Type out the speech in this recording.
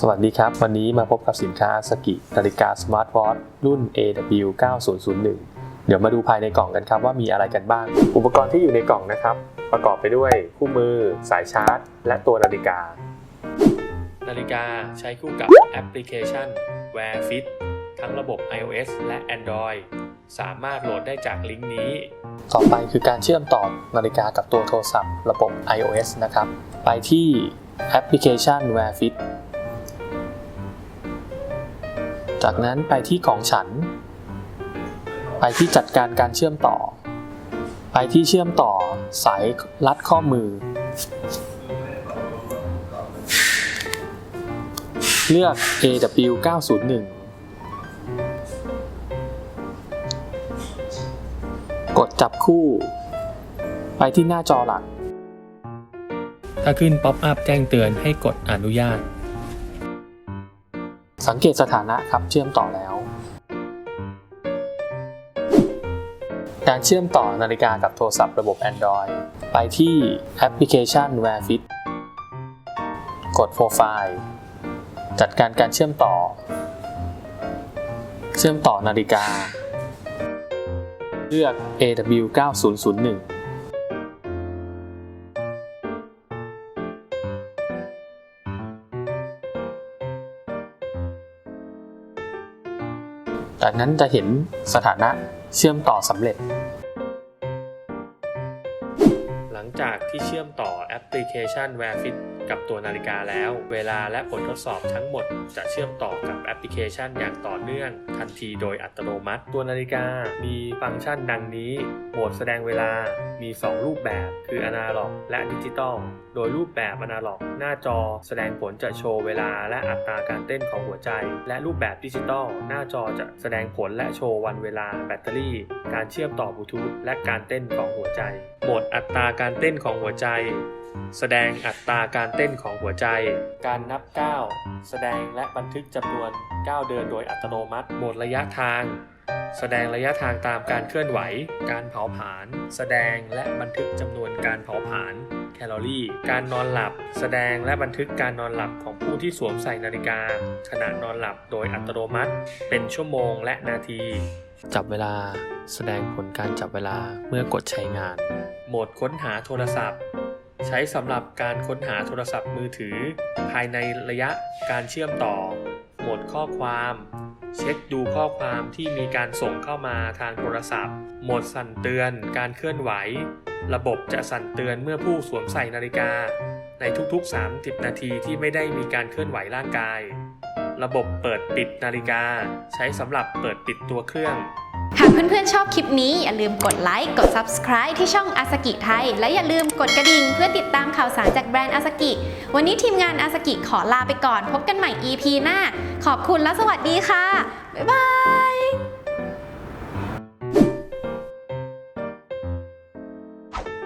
สวัสดีครับ วันนี้มาพบกับสินค้าสกินาฬิกาสมาร์ทวอทรุ่น AW 9001 เดี๋ยวมาดูภายในกล่องกันครับว่ามีอะไรกันบ้าง อุปกรณ์ที่อยู่ในกล่องนะครับ ประกอบไปด้วยคู่มือ สายชาร์จ และตัวนาฬิกา นาฬิกาใช้คู่กับแอปพลิเคชัน Wear Fit ทั้งระบบ iOS และ Android สามารถโหลดได้จากลิงก์นี้ ต่อไปคือการเชื่อมต่อนาฬิกากับตัวโทรศัพท์ ระบบ iOS นะครับ ไปที่แอปพลิเคชัน Wear Fit จากนั้นไปที่ของฉัน ไปที่จัดการการเชื่อมต่อ ไปที่เชื่อมต่อสายรัดข้อมือ เลือก AW 901 กดจับคู่ ไปที่หน้าจอหลัก ถ้าขึ้นป๊อปอัพแจ้งเตือนให้กดอนุญาต สังเกตสถานะครับเชื่อมต่อแล้ว การเชื่อมต่อนาฬิกากับโทรศัพท์ระบบ Android ไปที่แอปพลิเคชัน Wear Fit กดโปรไฟล์จัดการการเชื่อมต่อ เชื่อมต่อนาฬิกา เลือก AW9001 จากนั้นจะเห็นสถานะเชื่อมต่อสำเร็จ ลังจากที่เชื่อมต่อแอปพลิเคชัน Wear Fit กับตัวนาฬิกาแล้ว เวลาและผลทดสอบทั้งหมดจะเชื่อมต่อกับแอปพลิเคชันอย่างต่อเนื่อง ทันทีโดยอัตโนมัติ ตัวนาฬิกามีฟังก์ชันดังนี้ โหมดแสดงเวลา มี 2 รูปแบบ คืออนาล็อก และดิจิตอล โดยรูปแบบอนาล็อก หน้าจอ แสดงผลจะโชว์เวลาและอัตราการเต้นของหัวใจ และรูปแบบดิจิตอล หน้าจอจะแสดงผลและโชว์วันเวลา แบตเตอรี่ การเชื่อมต่อบลูทูธและการเต้นของหัวใจ โหมดอัตราการการเต้นของหัวใจ แสดงอัตราการเต้นของหัวใจ การนับก้าวแสดงและบันทึกจำนวนก้าวเดินโดยอัตโนมัติโหมดระยะทาง แสดงระยะทางตามการเคลื่อนไหว การเผาผลาญแสดงและบันทึกจำนวนการเผาผลาญแคลอรี่ การนอนหลับ แสดงและบันทึกการนอนหลับของผู้ที่สวมใส่นาฬิกา ขณะนอนหลับโดยอัตโนมัติ เป็นชั่วโมงและนาที จับเวลา แสดงผลการจับเวลาเมื่อกดใช้งาน โหมดค้นหาโทรศัพท์ ใช้สำหรับการค้นหาโทรศัพท์มือถือ ภายในระยะการเชื่อมต่อ โหมดข้อความ เช็คดูข้อความที่มีการส่งเข้ามาทางโทรศัพท์ โหมดสั่นเตือน การเคลื่อนไหว ระบบจะสั่นเตือนเมื่อผู้สวมใส่นาฬิกา ในทุกๆ 30 นาทีที่ไม่ได้มีการเคลื่อนไหวร่างกาย ระบบเปิดปิดนาฬิกา ใช้สำหรับเปิดปิดตัวเครื่อง หากเพื่อนๆชอบคลิปนี้ อย่าลืมกดไลค์ กด Subscribe ที่ช่องอาสกิไทย และอย่าลืมกดกระดิ่งเพื่อติดตามข่าวสารจากแบรนด์อาสกิ วันนี้ทีมงานอาสกิขอลาไปก่อน พบกันใหม่ EP หน้า ขอบคุณและสวัสดีค่ะ บ๊ายบาย